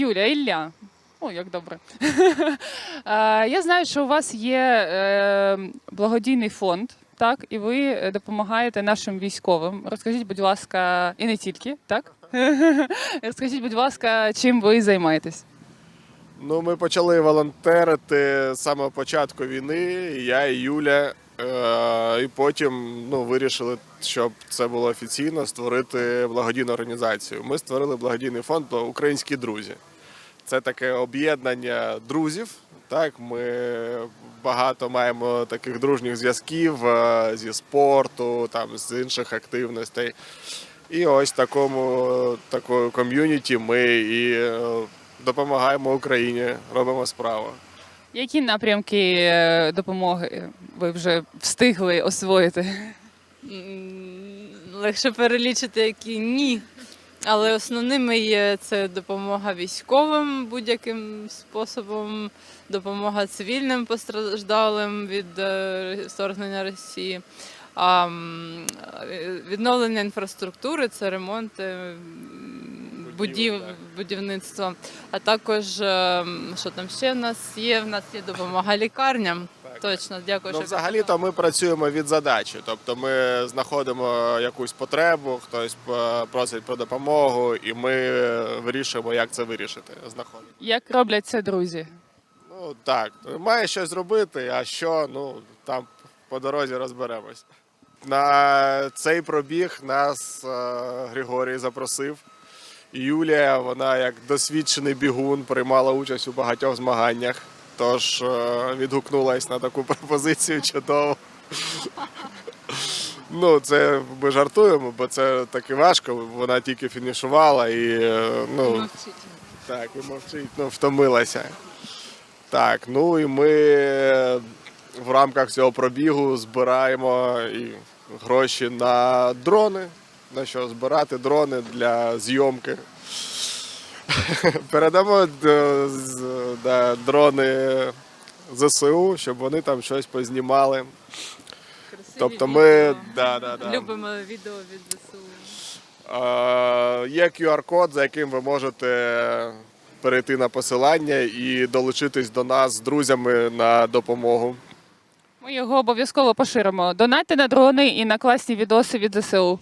Юля, Ілля. О, як добре. Я знаю, що у вас є е, благодійний фонд, так, і ви допомагаєте нашим військовим. Розкажіть, будь ласка, і не тільки, так? Розкажіть, будь ласка, чим ви займаєтесь? Ну, ми почали волонтерити з самого початку війни, я і Юля. Е, і потім ну, вирішили, щоб це було офіційно, створити благодійну організацію. Ми створили благодійний фонд Українські друзі. Це таке об'єднання друзів. Так, ми багато маємо таких дружніх зв'язків е, зі спорту, там, з інших активностей. І ось такому такою ком'юніті ми і е, допомагаємо Україні, робимо справу. Які напрямки е, допомоги ви вже встигли освоїти? Легше перелічити, які ні. Але основними є це допомога військовим будь-яким способом, допомога цивільним постраждалим від е, вторгнення Росії. А відновлення інфраструктури це ремонт е, будів, так. будівництво. А також е, що там ще в нас є? В нас є допомога лікарням. Точно, дякую. Ну, що взагалі-то ми працюємо від задачі. Тобто ми знаходимо якусь потребу, хтось е, просить про допомогу, і ми вирішуємо, як це вирішити. Знаходимо. Як роблять це друзі? Ну так, має щось зробити, а що, ну там по дорозі розберемось. На цей пробіг нас е, Григорій запросив. Юлія, вона як досвідчений бігун, приймала участь у багатьох змаганнях. Тож е, відгукнулась на таку пропозицію чудово. Ну, це ми жартуємо, бо це таки важко. Вона тільки фінішувала і е, ну, так, і мовчить, ну, втомилася. Так, ну і ми в рамках цього пробігу збираємо і гроші на дрони. На що збирати дрони для зйомки. Передамо е, з- да, дрони ЗСУ, щоб вони там щось познімали. Красиві Тобто ми відео. да, да, да. любимо відео від ЗСУ. Е, Є QR-код, за яким ви можете перейти на посилання і долучитись до нас з друзями на допомогу. Ми його обов'язково поширимо. Донатьте на дрони і на класні відоси від ЗСУ.